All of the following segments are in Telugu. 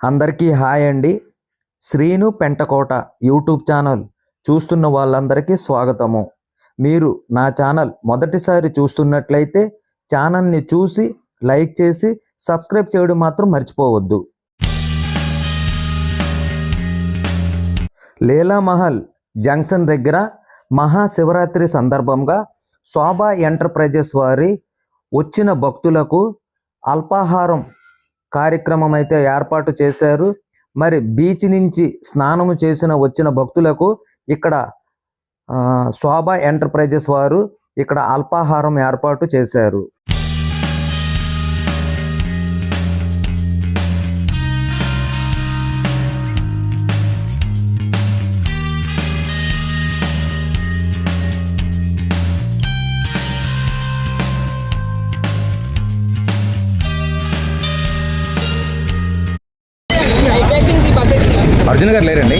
అందరికీ హాయ్ అండి. శ్రీను పెంటకోట యూట్యూబ్ ఛానల్ చూస్తున్న వాళ్ళందరికీ స్వాగతము. మీరు నా ఛానల్ మొదటిసారి చూస్తున్నట్లయితే ఛానల్ని చూసి లైక్ చేసి సబ్స్క్రైబ్ చేయడం మాత్రం మర్చిపోవద్దు. లీలామహల్ జంక్షన్ దగ్గర మహాశివరాత్రి సందర్భంగా శోభా ఎంటర్ప్రైజెస్ వారి వచ్చిన భక్తులకు అల్పాహారం కార్యక్రమం అయితే ఏర్పాటు చేశారు. మరి బీచ్ నుంచి స్నానము చేసిన వచ్చిన భక్తులకు ఇక్కడ ఆ, శోభ ఎంటర్ప్రైజెస్ వారు ఇక్కడ అల్పాహారం ఏర్పాటు చేశారు. అర్జున్ గారు లేరండి.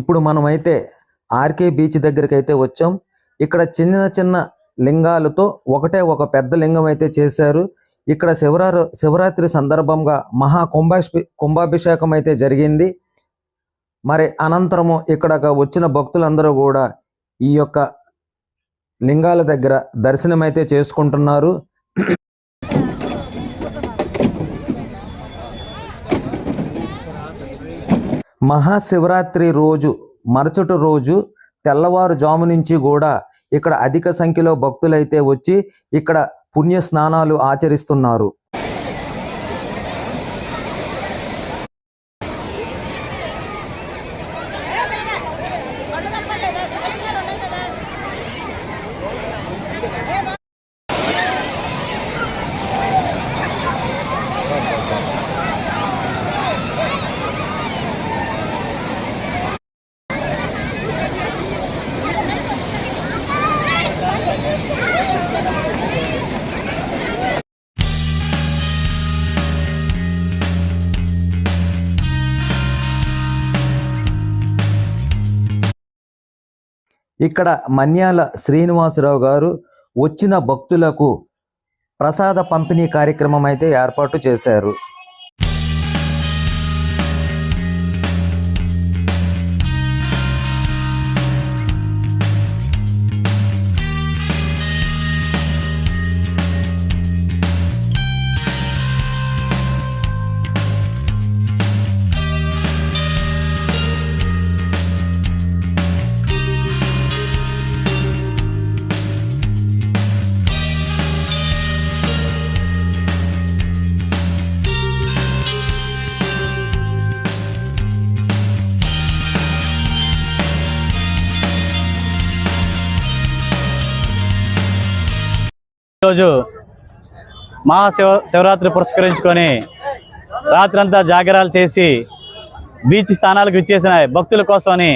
ఇప్పుడు మనమైతే ఆర్కే బీచ్ దగ్గరికి అయితే వచ్చాం. ఇక్కడ చిన్న చిన్న లింగాలతో ఒకటే ఒక పెద్ద లింగం అయితే చేశారు. ఇక్కడ శివరా శివరాత్రి సందర్భంగా మహా కుంభాభి కుంభాభిషేకం అయితే జరిగింది. మరి అనంతరము ఇక్కడ వచ్చిన భక్తులందరూ కూడా ఈ యొక్క లింగాల దగ్గర దర్శనం అయితే చేసుకుంటున్నారు. మహాశివరాత్రి రోజు మరుసటి రోజు తెల్లవారుజాము నుంచి కూడా ఇక్కడ అధిక సంఖ్యలో భక్తులైతే వచ్చి ఇక్కడ పుణ్య స్నానాలు ఆచరిస్తున్నారు. ఇక్కడ మన్యాల శ్రీనివాసరావు గారు వచ్చిన భక్తులకు ప్రసాద పంపిణీ కార్యక్రమం అయితే ఏర్పాటు చేశారు. ఈరోజు మహాశివ శివరాత్రి పురస్కరించుకొని రాత్రంతా జాగరాలు చేసి బీచ్ స్థానాలకు ఇచ్చేసిన భక్తుల కోసమని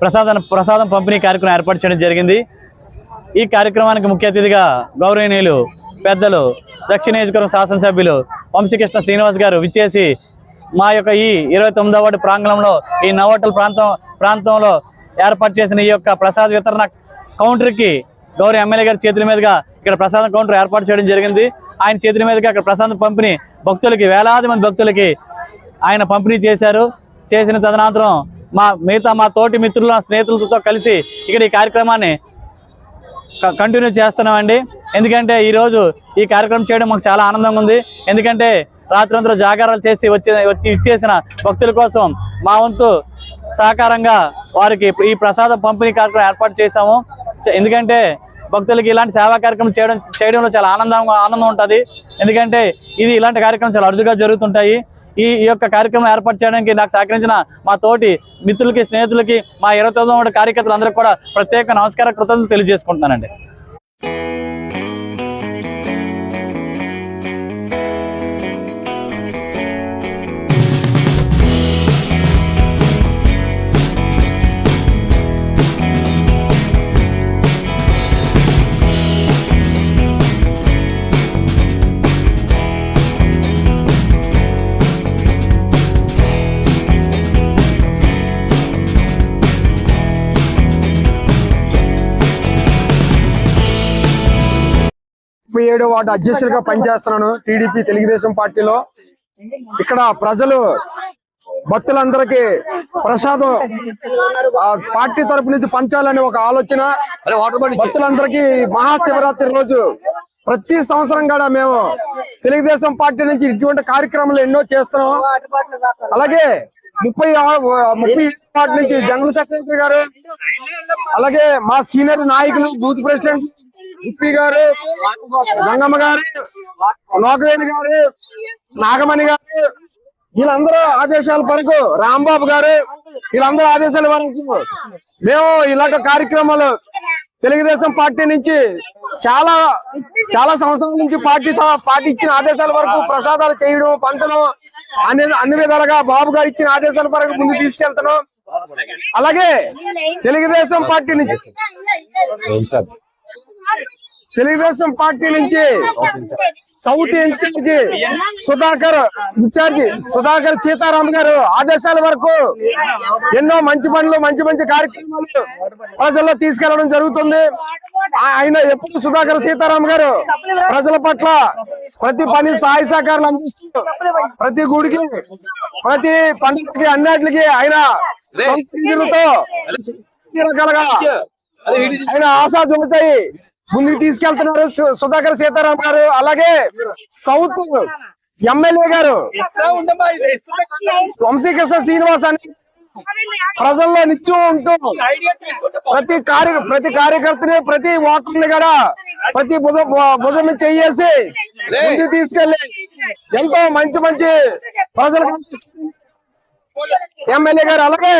ప్రసాదం ప్రసాదం పంపిణీ కార్యక్రమం ఏర్పాటు చేయడం జరిగింది. ఈ కార్యక్రమానికి ముఖ్య అతిథిగా గౌరవనీయులు పెద్దలు దక్షిణ నియోజకవర్గం శాసనసభ్యులు వంశీకృష్ణ శ్రీనివాస్ గారు విచ్చేసి మా యొక్క ఈ ఇరవై తొమ్మిదవ వార్డు ప్రాంగణంలో ఈ నవోటల్ ప్రాంతం ప్రాంతంలో ఏర్పాటు చేసిన ఈ యొక్క ప్రసాద వితరణ కౌంటర్కి గౌరవ ఎమ్మెల్యే గారి చేతుల మీదుగా ఇక్కడ ప్రసాదం కౌంటర్ ఏర్పాటు చేయడం జరిగింది. ఆయన చేతుల మీదుగా అక్కడ ప్రసాదం పంపిణీ భక్తులకి వేలాది మంది భక్తులకి ఆయన పంపిణీ చేశారు. చేసిన తదనంతరం మా మిగతా మా తోటి మిత్రుల స్నేహితులతో కలిసి ఇక్కడ ఈ కార్యక్రమాన్ని క- కంటిన్యూ చేస్తున్నామండి. ఎందుకంటే ఈరోజు ఈ కార్యక్రమం చేయడం మాకు చాలా ఆనందంగా ఉంది. ఎందుకంటే రాత్రంతా జాగారాలు చేసి వచ్చి వచ్చి ఇచ్చేసిన భక్తుల కోసం మా వంతు సహకారంగా వారికి ఈ ప్రసాద పంపిణీ కార్యక్రమం ఏర్పాటు చేశాము. ఎందుకంటే భక్తులకి ఇలాంటి సేవా కార్యక్రమం చేయడం చేయడంలో చాలా ఆనందం ఆనందం ఉంటుంది. ఎందుకంటే ఇది ఇలాంటి కార్యక్రమం చాలా అరుదుగా జరుగుతుంటాయి. ఈ ఈ యొక్క కార్యక్రమం ఏర్పాటు చేయడానికి నాకు సహకరించిన మా తోటి మిత్రులకి స్నేహితులకి మా ఇరవై తొమ్మిది కార్యకర్తలందరికీ కూడా ప్రత్యేక నమస్కార కృతజ్ఞతలు తెలియజేసుకుంటున్నానండి. ఏడో వార్డు అధ్యక్షుడిగా పనిచేస్తున్నాను టీడీపీ తెలుగుదేశం పార్టీలో. ఇక్కడ ప్రజలు భక్తులందరికీ ప్రసాదం పార్టీ తరపు నుంచి పంచాలని ఒక ఆలోచన. భక్తులందరికీ మహాశివరాత్రి రోజు ప్రతి సంవత్సరం కూడా మేము తెలుగుదేశం పార్టీ నుంచి ఇటువంటి కార్యక్రమాలు ఎన్నో చేస్తున్నాం. అలాగే ముప్పై ముప్పై నుంచి జనరల్ సెక్రటరీ గారు అలాగే మా సీనియర్ నాయకులు బూత్ ప్రెసిడెంట్ ఇప్పి గారు గంగమ్మ గారి లోకవేణి గారు నాగమణి గారు వీళ్ళందరూ ఆదేశాల వరకు రాంబాబు గారు వీళ్ళందరూ ఆదేశాల వరకు మేము ఇలాంటి కార్యక్రమాలు తెలుగుదేశం పార్టీ నుంచి చాలా చాలా సంవత్సరాల నుంచి పార్టీ పార్టీ ఇచ్చిన ఆదేశాల వరకు ప్రసాదాలు చేయడం పంచడం అన్ని అన్ని విధాలుగా బాబు గారు ఇచ్చిన ఆదేశాల వరకు ముందు తీసుకెళ్తున్నాం. అలాగే తెలుగుదేశం పార్టీ నుంచి తెలుగుదేశం పార్టీ నుంచి south incharge Sudhakar incharge Sudhakar Sitaram గారు ఆదేశాల వరకు ఎన్నో మంచి పనులు మంచి మంచి కార్యక్రమాలు ప్రజల్లో తీసుకెళ్ళడం జరుగుతుంది ఆయన ఎప్పుడు సుధాకర్ సీతారాం గారు ప్రజల పట్ల ప్రతి పని సహాయ సహకారాలు అందిస్తూ ప్రతి గుడికి ప్రతి పండుగకి అన్నిటికి ఆయన రకాలుగా ఆయన ఆశా దొరుకుతాయి ముందుకు తీసుకెళ్తున్నారు సుధాకర్ సీతారాం గారు. అలాగే సౌత్ ఎమ్మెల్యే గారు వంశీకృష్ణ శ్రీనివాస్ అని ప్రజల్లో నిత్యం ఉంటూ ప్రతి కార్య ప్రతి కార్యకర్తని ప్రతి ఓటర్ని కూడా ప్రతి భుజ భుజం చెయ్యేసి ముందుకు తీసుకెళ్ళి ఎంతో మంచి మంచి ప్రజలకు ఎమ్మెల్యే గారు అలాగే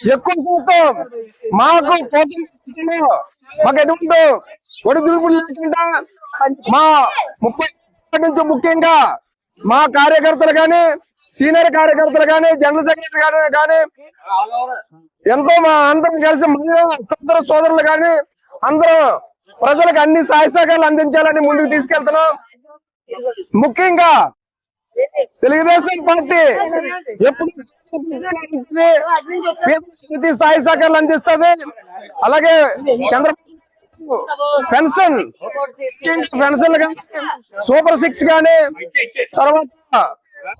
ఎక్కువ శాతం మాకు పోటీలో మాకు ఎటువంటి ఒడిదుడుకులు లేకుండా మా ముప్పై నుంచి ముఖ్యంగా మా కార్యకర్తలు గాని సీనియర్ కార్యకర్తలు గాని జనరల్ సెక్రటరీ గారు గాని ఎంతో మా అందరం కలిసి మహిళా సోదర సోదరులు గాని అందరూ ప్రజలకు అన్ని సహాయ సహకారాలు అందించాలని ముందుకు తీసుకెళ్తున్నాం. ముఖ్యంగా తెలుగుదేశం పార్టీ ఎప్పుడు ప్రతి సాయి సహకారాలు అందిస్తుంది. అలాగే చంద్రబాబు పెన్షన్ పెన్షన్ కానీ సూపర్ సిక్స్ కానీ తర్వాత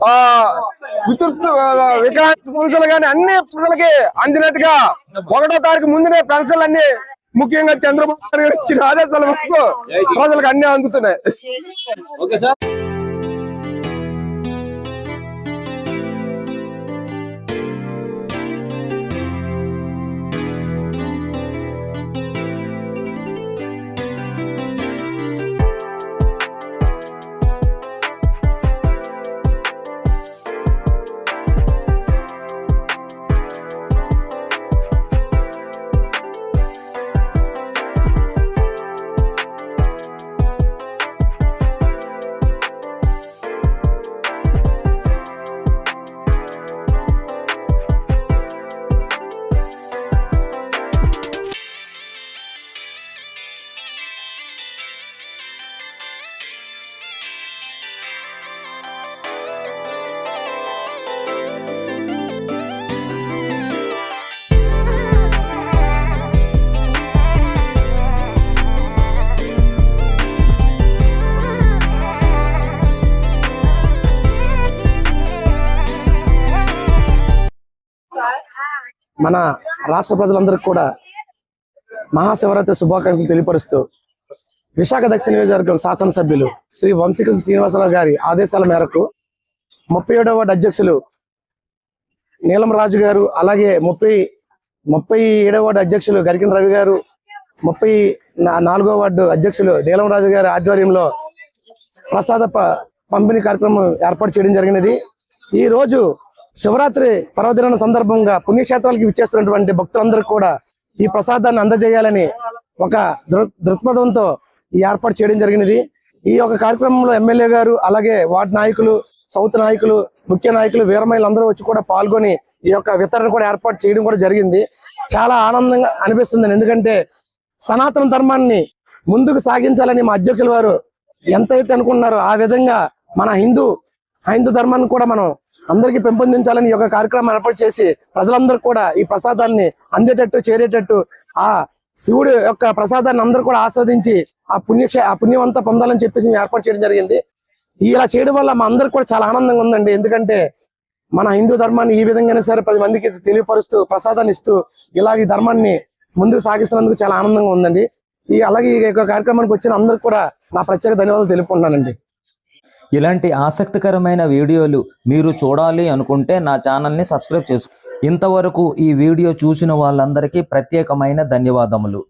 ఆ వితృప్తి పెన్షన్లు కానీ అన్ని ప్రజలకి అందినట్టుగా ఒకటో తారీఖు ముందునే పెన్షన్లు అన్ని ముఖ్యంగా చంద్రబాబు నాయుడు గారు ఇచ్చిన ఆదేశాల వరకు ప్రజలకు అన్ని అందుతున్నాయి. మన రాష్ట్ర ప్రజలందరికీ కూడా మహాశివరాత్రి శుభాకాంక్షలు తెలియపరుస్తూ విశాఖ దక్షిణ నియోజకవర్గం శాసనసభ్యులు శ్రీ వంశీకృష్ణ శ్రీనివాసరావు గారి ఆదేశాల మేరకు ముప్పై ఏడవ అధ్యక్షులు నీలం రాజు గారు అలాగే ముప్పై ముప్పై ఏడవ వార్డు అధ్యక్షులు గరికిన రవి గారు ముప్పై నాలుగో వార్డు అధ్యక్షులు నీలం రాజు గారి ఆధ్వర్యంలో ప్రసాద ప- పంపిణీ కార్యక్రమం ఏర్పాటు చేయడం జరిగినది. ఈ రోజు శివరాత్రి పర్వదినం సందర్భంగా పుణ్యక్షేత్రాలకు విచ్చేస్తున్నటువంటి భక్తులందరికీ కూడా ఈ ప్రసాదాన్ని అందజేయాలని ఒక దృ దృక్పథంతో ఈ ఏర్పాటు చేయడం జరిగినది. ఈ యొక్క కార్యక్రమంలో ఎమ్మెల్యే గారు అలాగే వార్డు నాయకులు సౌత్ నాయకులు ముఖ్య నాయకులు వీరమహిళలు అందరూ వచ్చి కూడా పాల్గొని ఈ యొక్క వితరణ కూడా ఏర్పాటు చేయడం కూడా జరిగింది. చాలా ఆనందంగా అనిపిస్తుంది. ఎందుకంటే సనాతన ధర్మాన్ని ముందుకు సాగించాలని మా అధ్యక్షుల వారు ఎంతైతే అనుకున్నారో ఆ విధంగా మన హిందూ హైందూ ధర్మాన్ని కూడా మనం అందరికీ పెంపొందించాలని ఈ యొక్క కార్యక్రమం ఏర్పాటు చేసి ప్రజలందరూ కూడా ఈ ప్రసాదాన్ని అందేటట్టు చేరేటట్టు ఆ శివుడు యొక్క ప్రసాదాన్ని అందరూ కూడా ఆస్వాదించి ఆ పుణ్యక్ష ఆ పుణ్యమంతా పొందాలని చెప్పేసి మేము ఏర్పాటు చేయడం జరిగింది. ఇలా చేయడం వల్ల మా అందరికి కూడా చాలా ఆనందంగా ఉందండి. ఎందుకంటే మన హిందూ ధర్మాన్ని ఈ విధంగానే సరే పది మందికి తెలియపరుస్తూ ప్రసాదాన్ని ఇస్తూ ఇలాగ ఈ ధర్మాన్ని ముందుకు సాగిస్తున్నందుకు చాలా ఆనందంగా ఉందండి. ఈ అలాగే ఈ కార్యక్రమానికి వచ్చిన అందరికి కూడా నా ప్రత్యేక ధన్యవాదాలు తెలుపుకుంటున్నానండి. ఇలాంటి ఆసక్తికరమైన వీడియోలు మీరు చూడాలి అనుకుంటే నా ఛానల్ని సబ్స్క్రైబ్ చేసుకో. ఇంతవరకు ఈ వీడియో చూసిన వాళ్ళందరికీ ప్రత్యేకమైన ధన్యవాదములు.